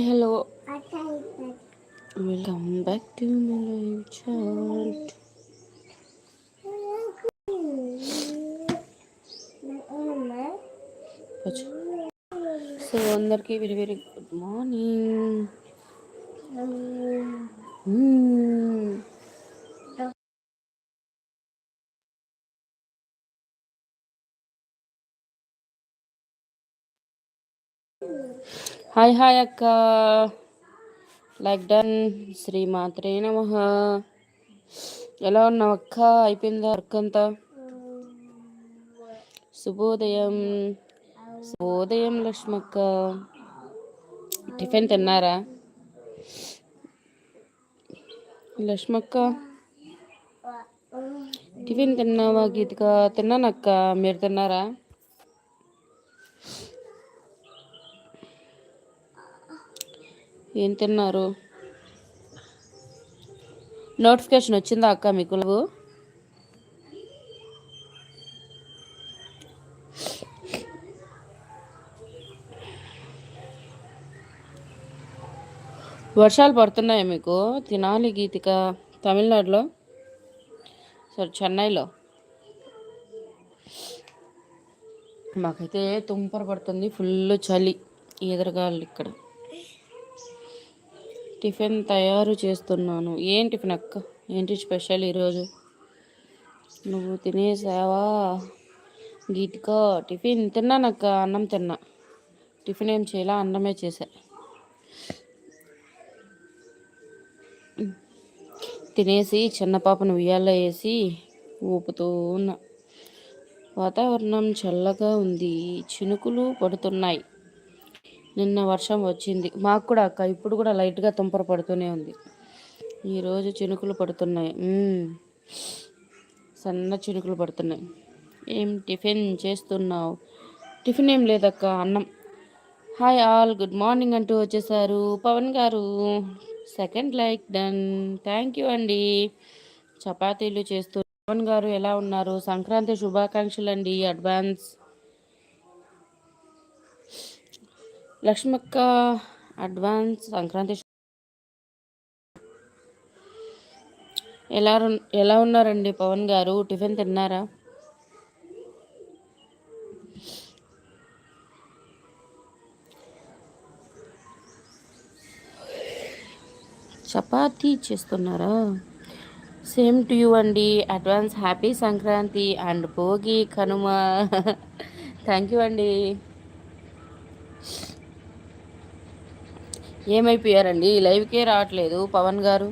Hi hello welcome back to my live chat so అందరికీ very very good morning hi hi అక్క. Like done. శ్రీమాత్రే నమ. ఎలా ఉన్నావు అక్క? అయిపోయిందా వర్క్ అంతా? శుభోదయం. శుభోదయం లక్ష్మక్క టిఫిన్ తిన్నారా? లక్ష్మక్క టిఫిన్ తిన్నావా గీతిక? తిన్నానక్క మీరు తిన్నారా? ఏం తిన్నారు? నోటిఫికేషన్ వచ్చిందా అక్క మీకు? వర్షాలు పడుతున్నాయా మీకు? తినాలి గీతిక. తమిళనాడులో? సారీ చెన్నైలో. మాకైతే తుంపర పడుతుంది ఫుల్ చలి ఎదురుగాళ్ళు ఇక్కడ. టిఫిన్ తయారు చేస్తున్నాను. ఏం టిఫిన్ అక్క? ఏంటి స్పెషల్ ఈరోజు? నువ్వు తినేసావా? గీతిక టిఫిన్ తిన్నానక్క అన్నం తిన్నా. టిఫిన్ ఏం చేయాల? అన్నమే చేశా తినేసి చిన్న పాపను ఉయ్యాల వేసి ఊపుతూ ఉన్నా. వాతావరణం చల్లగా ఉంది. చినుకులు పడుతున్నాయి. నిన్న వర్షం వచ్చింది. మాకు కూడా అక్క ఇప్పుడు కూడా లైట్గా తుంపర పడుతూనే ఉంది. ఈరోజు చినుకులు పడుతున్నాయి. సన్న చినుకులు పడుతున్నాయి. ఏం టిఫిన్ చేస్తున్నావు? టిఫిన్ ఏం లేదక్క అన్నం. హాయ్ ఆల్ గుడ్ మార్నింగ్ అంటూ వచ్చేసారు పవన్ గారు. Second like done thank you అండి. చపాతీలు చేస్తూ పవన్ గారు ఎలా ఉన్నారు? సంక్రాంతి శుభాకాంక్షలు అండి అడ్వాన్స్ లక్ష్మక్క అడ్వాన్స్ సంక్రాంతి ఎలా ఎలా ఉన్నారండి పవన్ గారు? టిఫిన్ తిన్నారా? చపాతీ చేస్తున్నారా? సేమ్ టు యూ అండి. Advance happy Sankranti and Bhogi Kanuma. Thank you అండి. ఏమైపోయారండి? లైవ్కే రావట్లేదు. పవన్ గారు?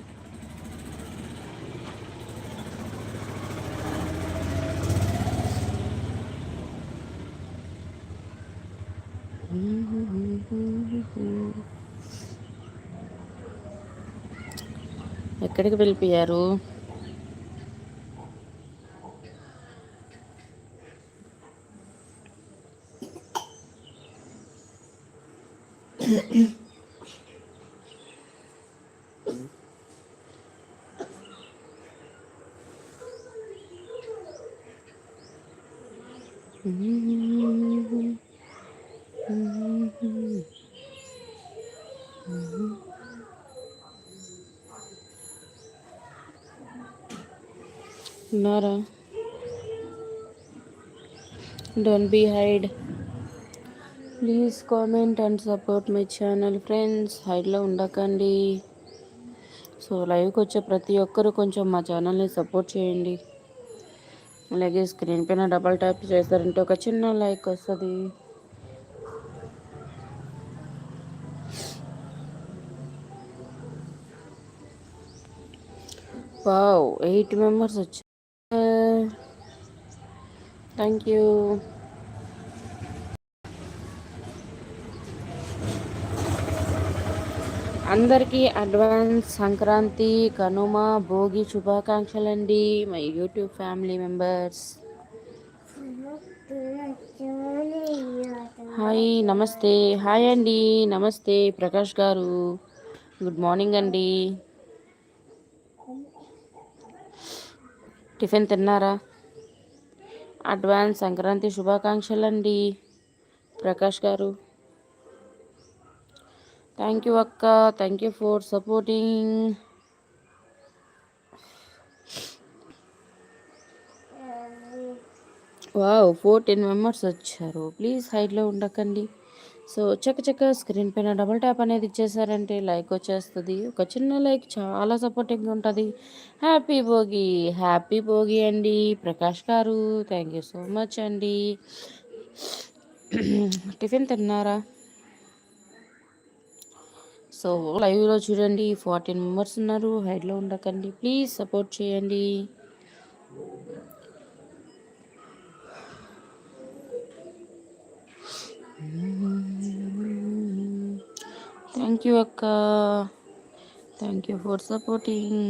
ఎక్కడికి వెళ్ళిపోయారు? ఉన్నారా don't be hide please comment and support my channel friends హైడ్లో ఉండకండి. సో లైవ్కి వచ్చే ప్రతి ఒక్కరు కొంచెం మా ఛానల్ని సపోర్ట్ చేయండి. అలాగే స్క్రీన్ పైన డబల్ ట్యాప్ చేశారంటే ఒక చిన్న లైక్ వస్తుంది. వావ్ ఎయిట్ మెంబర్స్ వచ్చారు. థ్యాంక్ యూ అందరికీ అడ్వాన్స్ సంక్రాంతి కనుమ భోగి శుభాకాంక్షలు అండి my YouTube family members hi నమస్తే. హాయ్ అండి. నమస్తే. ప్రకాష్ గారు. గుడ్ మార్నింగ్ అండి. టిఫిన్ తిన్నారా? అడ్వాన్స్ సంక్రాంతి శుభాకాంక్షలు అండి ప్రకాష్ గారు. థ్యాంక్ యూ అక్క. Thank you for supporting. Wow fourteen members వచ్చారు. ప్లీజ్ హైట్లో ఉండకండి. సో చక్క చక్క స్క్రీన్ పైన డబుల్ ట్యాప్ అనేది ఇచ్చేసారంటే లైక్ వచ్చేస్తుంది. ఒక చిన్న లైక్ చాలా సపోర్టింగ్ ఉంటుంది. హ్యాపీ భోగి హ్యాపీ భోగి అండి. ప్రకాష్ గారు థ్యాంక్ యూ సో మచ్ అండి. టిఫిన్ తిన్నారా? సో లైవ్లో చూడండి ఫార్టీన్ మెంబర్స్ ఉన్నారు. హైట్లో ఉండకండి ప్లీజ్ సపోర్ట్ చేయండి. థ్యాంక్ యూ అక్క. Thank you for supporting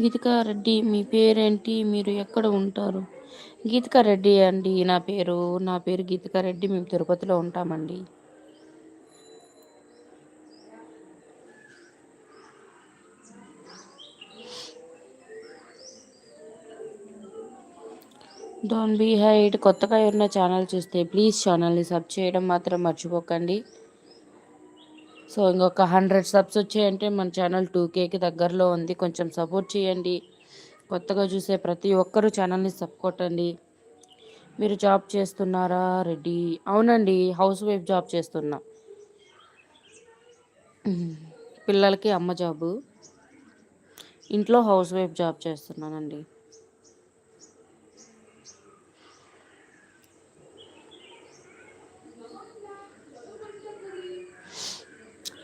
Geethika Reddy మీ పేరేంటి? మీరు ఎక్కడ ఉంటారు? గీతికా రెడ్డి అండి నా పేరు. నా పేరు గీతికా రెడ్డి. మేము తిరుపతిలో ఉంటామండి. డోన్ బీ హైడ్ కొత్తగా ఎవరైనా ఛానల్ చూస్తే ప్లీజ్ ఛానల్ని సబ్ చేయడం మాత్రం మర్చిపోకండి. సో ఇంకొక హండ్రెడ్ సబ్స్ వచ్చాయంటే మన ఛానల్ టూ కేకి దగ్గరలో ఉంది. కొంచెం సపోర్ట్ చేయండి. కొత్తగా చూసే ప్రతి ఒక్కరూ ఛానల్ని సబ్ కొట్టండి. మీరు జాబ్ చేస్తున్నారా? రెడ్డి అవునండి. హౌస్ వైఫ్ జాబ్ చేస్తున్నా. పిల్లలకి అమ్మ జాబు ఇంట్లో హౌస్ వైఫ్ జాబ్ చేస్తున్నానండి.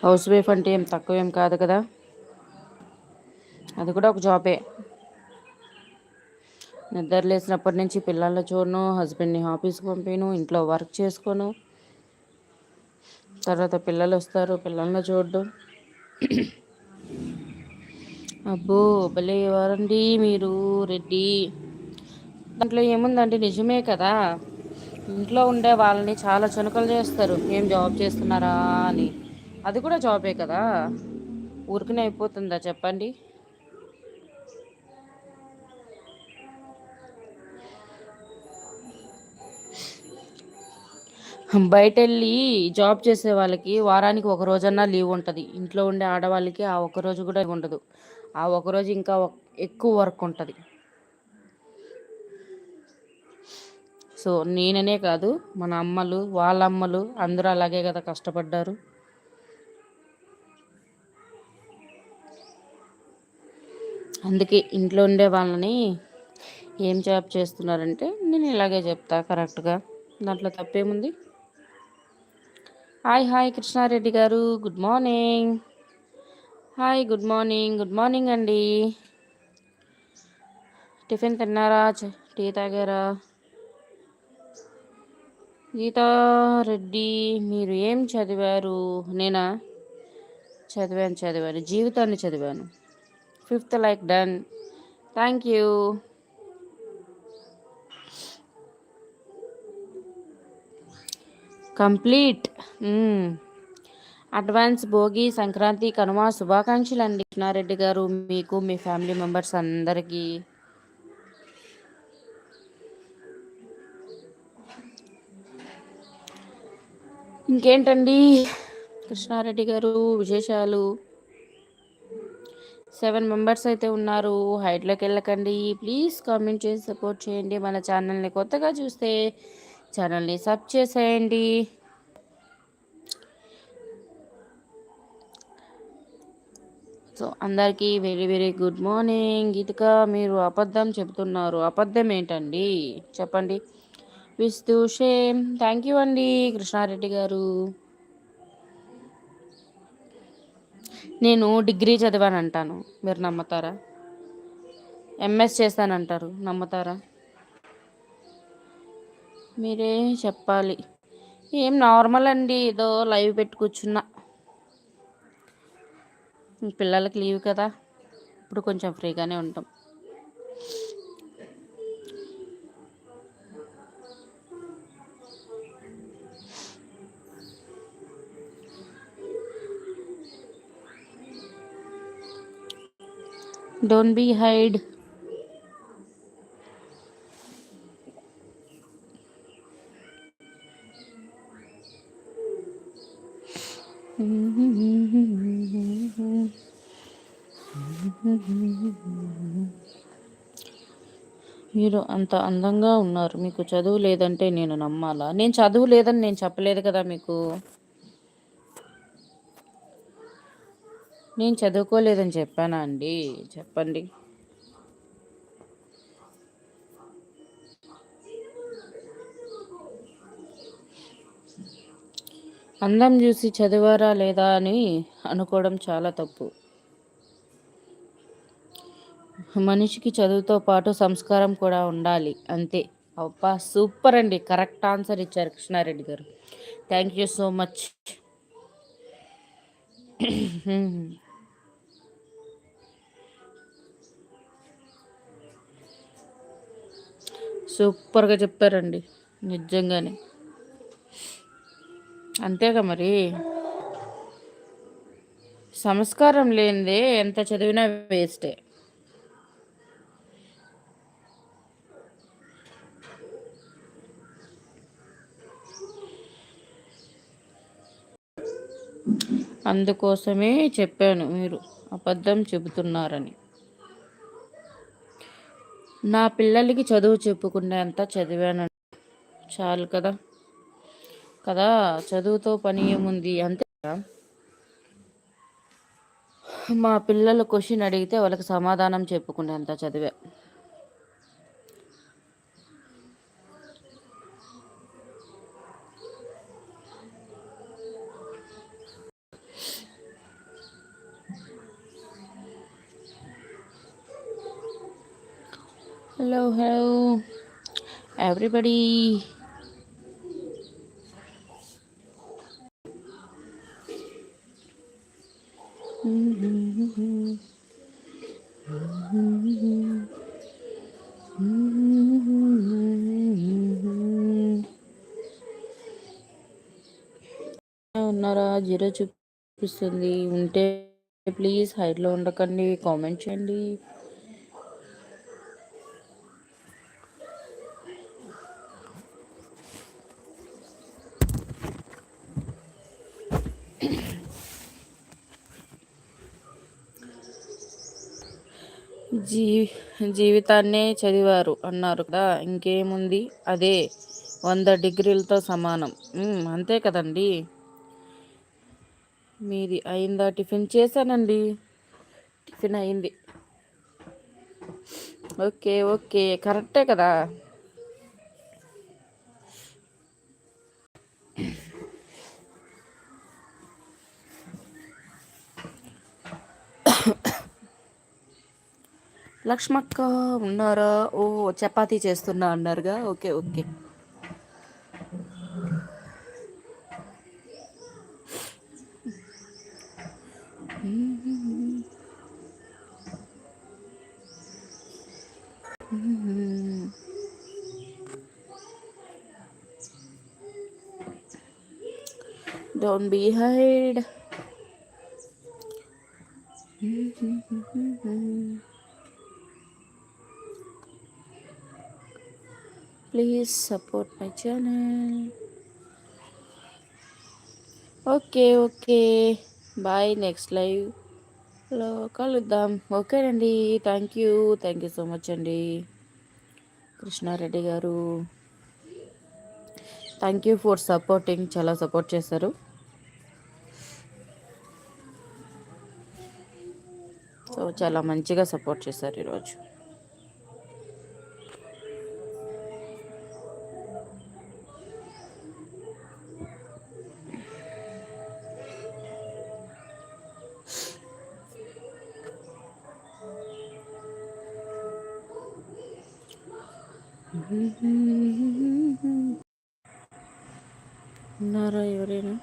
హౌస్ వైఫ్ అంటే ఏం తక్కువ ఏం కాదు కదా? అది కూడా ఒక జాబే. నిద్ర లేచినప్పటి నుంచి పిల్లల్ని చూడను హస్బెండ్ని ఆఫీస్కి పంపాను ఇంట్లో వర్క్ చేసుకోను. తర్వాత పిల్లలు వస్తారు పిల్లల్ని చూడడం. అబ్బో భలే వారండి మీరు? రెడ్డి. దాంట్లో ఏముందండి? నిజమే కదా? ఇంట్లో ఉండే వాళ్ళని చాలా చునకలు చేస్తారు. ఏం జాబ్ చేస్తున్నారా అని. అది కూడా జాబే కదా? ఊరికనే అయిపోతుందా చెప్పండి. బయట వెళ్ళి జాబ్ చేసే వాళ్ళకి వారానికి ఒక రోజన్నా లీవ్ ఉంటుంది. ఇంట్లో ఉండే ఆడవాళ్ళకి ఆ ఒక్క రోజు కూడా ఉండదు. ఆ ఒక రోజు ఇంకా ఎక్కువ వర్క్ ఉంటుంది. సో నేననే కాదు మన అమ్మలు వాళ్ళ అమ్మలు అందరూ అలాగే కదా కష్టపడ్డారు. అందుకే ఇంట్లో ఉండే వాళ్ళని ఏం జాబ్ చేస్తున్నారంటే నేను ఇలాగే చెప్తా కరెక్ట్గా. దాంట్లో తప్పేముంది? హాయ్ హాయ్ కృష్ణారెడ్డి గారు. Good morning. Hi good morning. Good morning అండి. టిఫిన్ తిన్నారా? టీ తాగారా? గీతారెడ్డి మీరు ఏం చదివారు? నేనా? చదివాను చదివాను. జీవితాన్ని చదివాను. Fifth like done thank you complete advance Bhogi Sankranti Kanuma శుభాకాంక్షలు అండి. కృష్ణారెడ్డి గారు మీకు మీ ఫ్యామిలీ మెంబర్స్ అందరికీ. ఇంకేంటండి? కృష్ణారెడ్డి గారు విశేషాలు? సెవెన్ మెంబర్స్ అయితే ఉన్నారు. హైట్లోకి వెళ్ళకండి. ప్లీజ్ కామెంట్ చేసి సపోర్ట్ చేయండి. మన ఛానల్ని కొత్తగా చూస్తే ఛానల్ని సబ్ చేసేయండి. సో అందరికీ very very good morning. Geethika మీరు అబద్ధం చెబుతున్నారు. అబద్ధం ఏంటండి? చెప్పండి. Wish you same. థ్యాంక్ యూ అండి. కృష్ణారెడ్డి గారు. నేను డిగ్రీ చదివాను అంటాను మీరు నమ్ముతారా? ఎంఎస్ చేస్తానంటారు. నమ్ముతారా? మీరే చెప్పాలి. ఏం నార్మల్ అండి. ఏదో లైవ్ పెట్టి కూర్చున్నా. పిల్లలకి లీవ్ కదా. ఇప్పుడు కొంచెం ఫ్రీగానే ఉంటాం. డోంట్ బీ హైడ్ మీరు అంత అందంగా ఉన్నారు. మీకు చదువు లేదంటే నేను నమ్మాలా? నేను చదువు లేదని నేను చెప్పలేదు కదా మీకు? నేను చదువుకోలేదని చెప్పానా అండి? చెప్పండి. అందం చూసి చదివారా లేదా అని అనుకోవడం చాలా తప్పు. మనిషికి చదువుతో పాటు సంస్కారం కూడా ఉండాలి. అంతే. అబ్బా సూపర్ అండి. కరెక్ట్ ఆన్సర్ ఇచ్చారు కృష్ణారెడ్డి గారు. Thank you so much. సూపర్గా చెప్పారండి నిజంగానే. అంతేగా మరి. సంస్కారం లేనిదే ఎంత చదివినా వేస్టే. అందుకోసమే చెప్పాను మీరు. అబద్ధం చెబుతున్నారని. నా పిల్లలకి చదువు చెప్పుకునేంత చదివాను. చాలు కదా. కదా చదువుతో పని ఏముంది అంతే మా పిల్లలు క్వశ్చన్ అడిగితే వాళ్ళకి సమాధానం చెప్పుకునేంత చదివా. Hello, hello, everybody. ఉన్నారా? జీరో చూపిస్తుంది. ఉంటే ప్లీజ్ హైట్లో ఉండకండి. కామెంట్ చేయండి. జీ జీవితాన్నే చదివారు అన్నారు కదా ఇంకేముంది? అదే వంద డిగ్రీలతో సమానం. అంతే కదండి. మీది అయిందా టిఫిన్? చేశానండి. టిఫిన్ అయింది. ఓకే ఓకే కరెక్టే కదా. లక్ష్మక్క ఉన్నారా? ఓ చపాతీ చేస్తున్నా అన్నారుగా. Okay okay. Don't be hide please support my channel okay okay bye next లైవ్లో కలుద్దాం. ఓకేనండి thank you thank you so much అండి. కృష్ణారెడ్డి గారు. థ్యాంక్ యూ ఫర్ సపోర్టింగ్ చాలా సపోర్ట్ చేశారు. సో చాలా మంచిగా సపోర్ట్ చేశారు ఈరోజు. ఉన్నారా ఎవరైనా?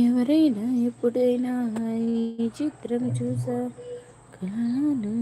ఎవరైనా ఎప్పుడైనా ఈ చిత్రం చూసా? కాను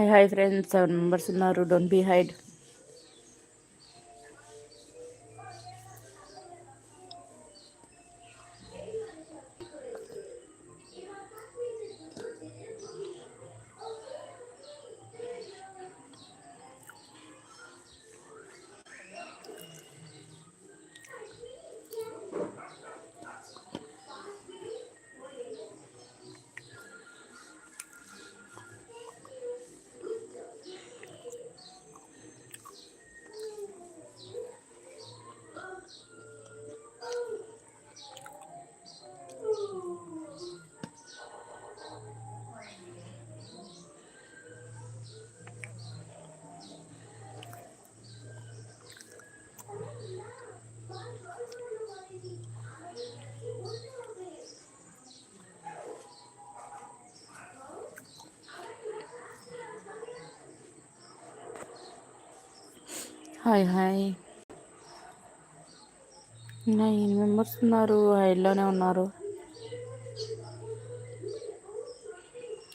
Hi hi friends seven members ఉన్నారు don't be hide hi hi. Nine members ఉన్నారు? హైడ్లోనే ఉన్నారు.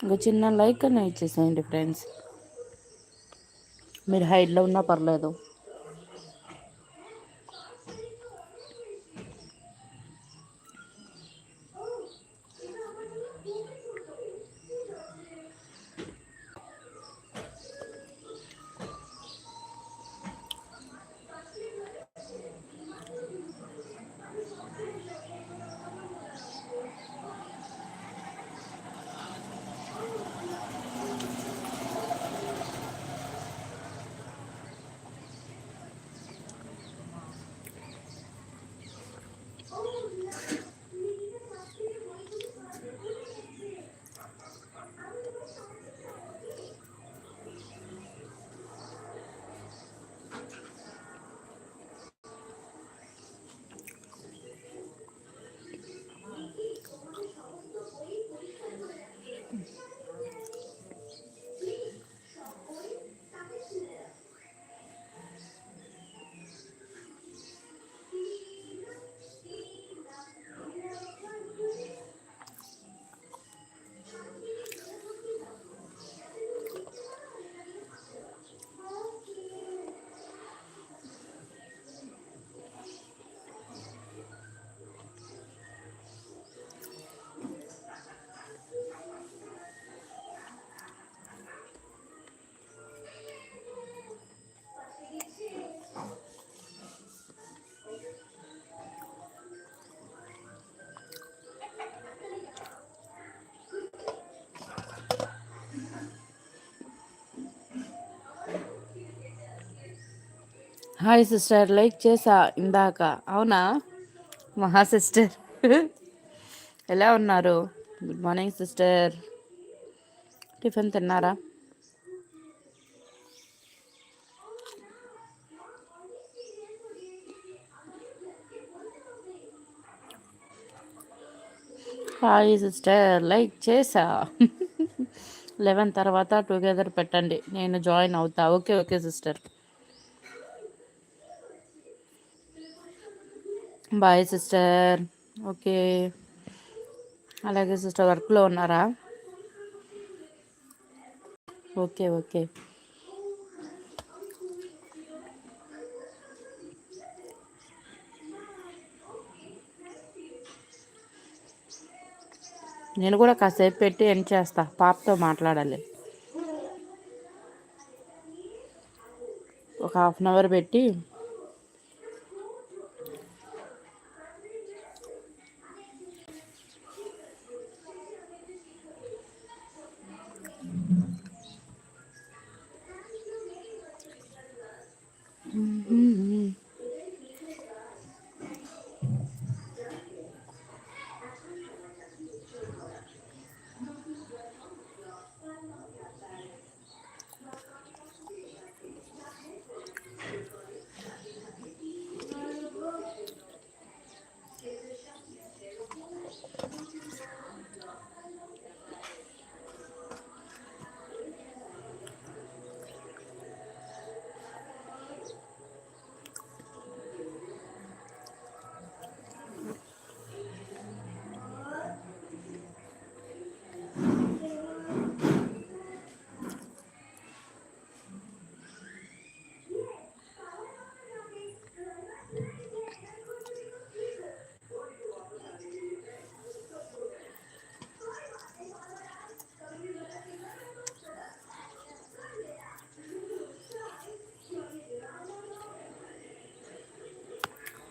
ఒక చిన్న లైక్ అనే ఇచ్చేసేయండి ఫ్రెండ్స్. మీరు హైడ్లో ఉన్నా పర్లేదు. హాయ్ సిస్టర్ లైక్ చేసా ఇందాక. అవునా? మహా సిస్టర్. ఎలా ఉన్నారు? Good morning sister. టిఫిన్ తిన్నారా? హాయ్ సిస్టర్ లైక్ చేసా. లెవెన్ తర్వాత టుగెదర్ పెట్టండి నేను జాయిన్ అవుతా. Okay okay sister. Bye sister. Okay. అలాగే సిస్టర్ వర్క్లో ఉన్నారా? Okay okay. నేను కూడా కాసేపు పెట్టి ఎండ్ చేస్తా? పాపతో మాట్లాడాలి. ఒక హాఫ్ అన్ అవర్ పెట్టి